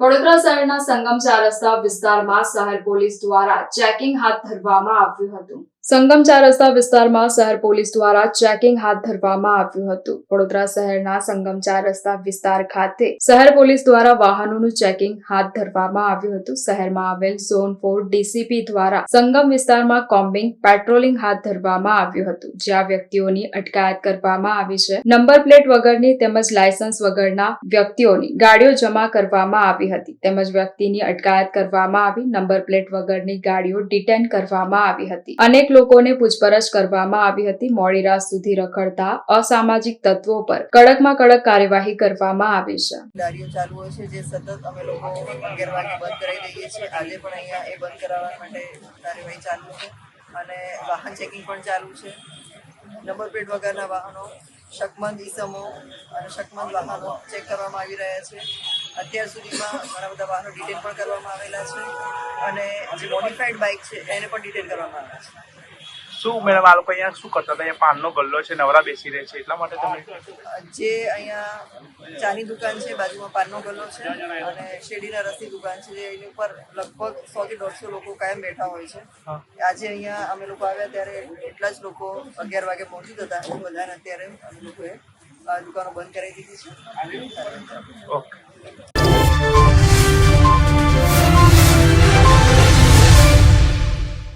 વડોદરા શહેરના સંગમ ચાર રસ્તા વિસ્તારમાં શહેર પોલીસ દ્વારા ચેકિંગ હાથ ધરવામાં આવ્યું હતું. સંગમ ચાર રસ્તા વિસ્તારમાં શહેર પોલીસ દ્વારા ચેકિંગ હાથ ધરવામાં આવ્યું હતું. વડોદરા શહેરના સંગમ ચાર રસ્તા વિસ્તાર ખાતે શહેર પોલીસ દ્વારા વાહનોનું ચેકિંગ હાથ ધરવામાં આવ્યું હતું. શહેરમાં આવેલ ઝોન ફોર ડીસીપી દ્વારા સંગમ વિસ્તારમાં કોમ્બિંગ, પેટ્રોલિંગ હાથ ધરવામાં આવ્યું હતું. જ્યાં વ્યક્તિઓની અટકાયત કરવામાં આવી છે. નંબર પ્લેટ વગરની તેમજ લાયસન્સ વગરના વ્યક્તિઓની ગાડીઓ જમા કરવામાં આવી હતી. તેમજ વ્યક્તિની અટકાયત કરવામાં આવી, નંબર પ્લેટ વગરની ગાડીઓ ડિટેન કરવામાં આવી હતી. અનેક લોકોને પૂછપરછ કરવામાં આવી હતી. મોડી રાત સુધી રખડતા અસામાજિક તત્વો પર કડકમાં કડક કાર્યવાહી કરવામાં આવી છે. ગાડીઓ ચાલુ હોય છે, જે સતત અમે લોકો બંધ કરાવી દઈએ છીએ. પણ અહીંયા એ બંધ કરાવવા માટે ચાલુ છે અને વાહન ચેકિંગ પણ ચાલુ છે. નંબર પ્લેટ વગરના વાહનો, શકમંદ ઈસમો અને શકમંદ વાહનો ચેક કરવામાં આવી રહ્યા છે. અત્યાર સુધીમાં ઘણા બધા વાહનો ડિટેન પણ કરવામાં આવેલા છે અને જે મોડિફાઈડ બાઇક છે એને પણ ડિટેન કરવામાં આવેલા છે. શું મેડમ આ લોકો અહીંયા શું કરતા હતા? અહીંયા પાનનો ગલ્લો છે નવરા બેસી રહે છે એટલા માટે તમે જે અહીંયા ચાની દુકાન છે બાજુમાં પાનનો ગલ્લો છે અને શેરડીના રસની દુકાન છે એની ઉપર લગભગ સો થી દોઢસો લોકો કાયમ બેઠા હોય છે. આજે અહીંયા અમે લોકો આવ્યા ત્યારે એટલા જ લોકો અગિયાર વાગે પહોંચી હતા બધાને અત્યારે અમે લોકોએ આ દુકાનો બંધ કરાવી દીધી છે. ઓકે.